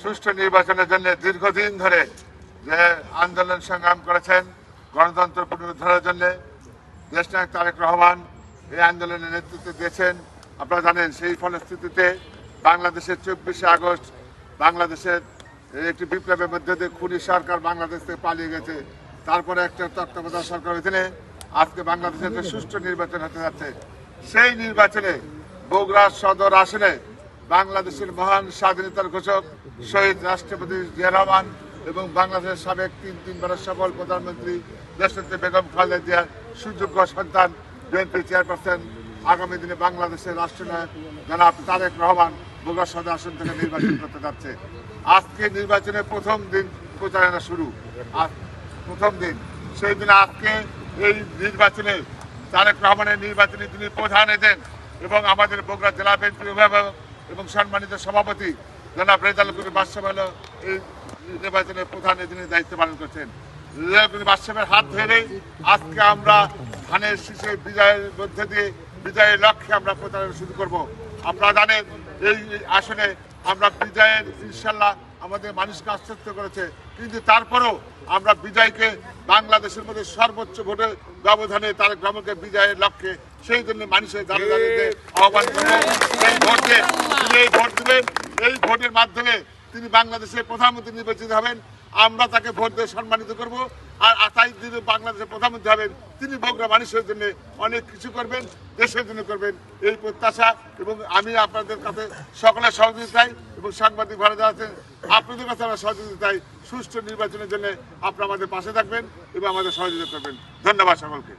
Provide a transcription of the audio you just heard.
সুষ্ঠু নির্বাচনের জন্য দীর্ঘদিন ধরে যে আন্দোলন সংগ্রাম করেছেন গণতন্ত্র পুনরুদ্ধারের জন্য দেশনায়ক তারেক রহমান এই আন্দোলনের নেতৃত্ব দিয়েছেন। আপনারা জানেন সেই ফলশ্রুতিতে বাংলাদেশের চব্বিশে আগস্ট বাংলাদেশের একটি বিপ্লবের মধ্যে দিয়ে খুনি সরকার বাংলাদেশ থেকে পালিয়ে গেছে। তারপরে একটা তত্ত্বাবধায়ক সরকার অধীনে আজকে বাংলাদেশের একটা সুষ্ঠু নির্বাচন হতে যাচ্ছে। সেই নির্বাচনে বগুড়া সদর আসনে বাংলাদেশের মহান স্বাধীনতার ঘোষক শহীদ রাষ্ট্রপতি জিয়া রহমান এবং বাংলাদেশের সাবেক তিন তিনবারের সফল প্রধানমন্ত্রী দেশনেত্রী বেগম খালেদা জিয়ার সুযোগ্য সন্তান বিএনপি চেয়ারপারসন আগামী দিনে বাংলাদেশের রাষ্ট্রনায়ক জনাব তারেক রহমান বগুড়া সদর আসন থেকে নির্বাচন করতে যাচ্ছে। আজকে নির্বাচনের প্রথম দিন প্রচারণা শুরু। প্রথম দিন। সেই দিন আজকে এই নির্বাচনে তারেক রহমানের নির্বাচনে তিনি প্রধান এজেন্ট এবং আমাদের বগুড়া জেলা বিএনপির অভিভাবক এবং সম্মানিত সভাপতি জনাব রেজাল কবির বাদশাহ এই নির্বাচনের প্রধান এজেন্টের দায়িত্ব পালন করছেন। বাদশাহের হাত ধরে আজকে আমরা ধানের শীষে বিজয়ের মধ্যে দিয়ে বিজয়ের লক্ষ্যে আমরা প্রচারণা শুরু করব। আপনারা জানেন, এই আসনে আমরা বিজয়ের ইনশাল্লাহ আমাদের মানুষকে আশ্বস্ত করেছে। কিন্তু তারপরেও আমরা বিজয়কে বাংলাদেশের মধ্যে সর্বোচ্চ ভোটের ব্যবধানে তার গ্রামকে বিজয়ের লক্ষ্যে সেই জন্য মানুষের দাঁড়িয়ে আহ্বান ভোটে এই ভোট দেবেন এই ভোটের মাধ্যমে তিনি বাংলাদেশের প্রধানমন্ত্রী নির্বাচিত হবেন। আমরা তাকে ভোট দিয়ে সম্মানিত করব। আর আতাই দিনে বাংলাদেশের প্রধানমন্ত্রী হবেন, তিনি বগুড়া মানুষের জন্য অনেক কিছু করবেন, দেশের জন্য করবেন। এই প্রত্যাশা এবং আমি আপনাদের কাছে সকলের সহযোগিতায় এবং সাংবাদিক ভালো আছেন, আপনাদের কাছে আমরা সহযোগিতায় সুষ্ঠু নির্বাচনের জন্য আপনারা আমাদের পাশে থাকবেন এবং আমাদের সহযোগিতা করবেন। ধন্যবাদ সকলকে।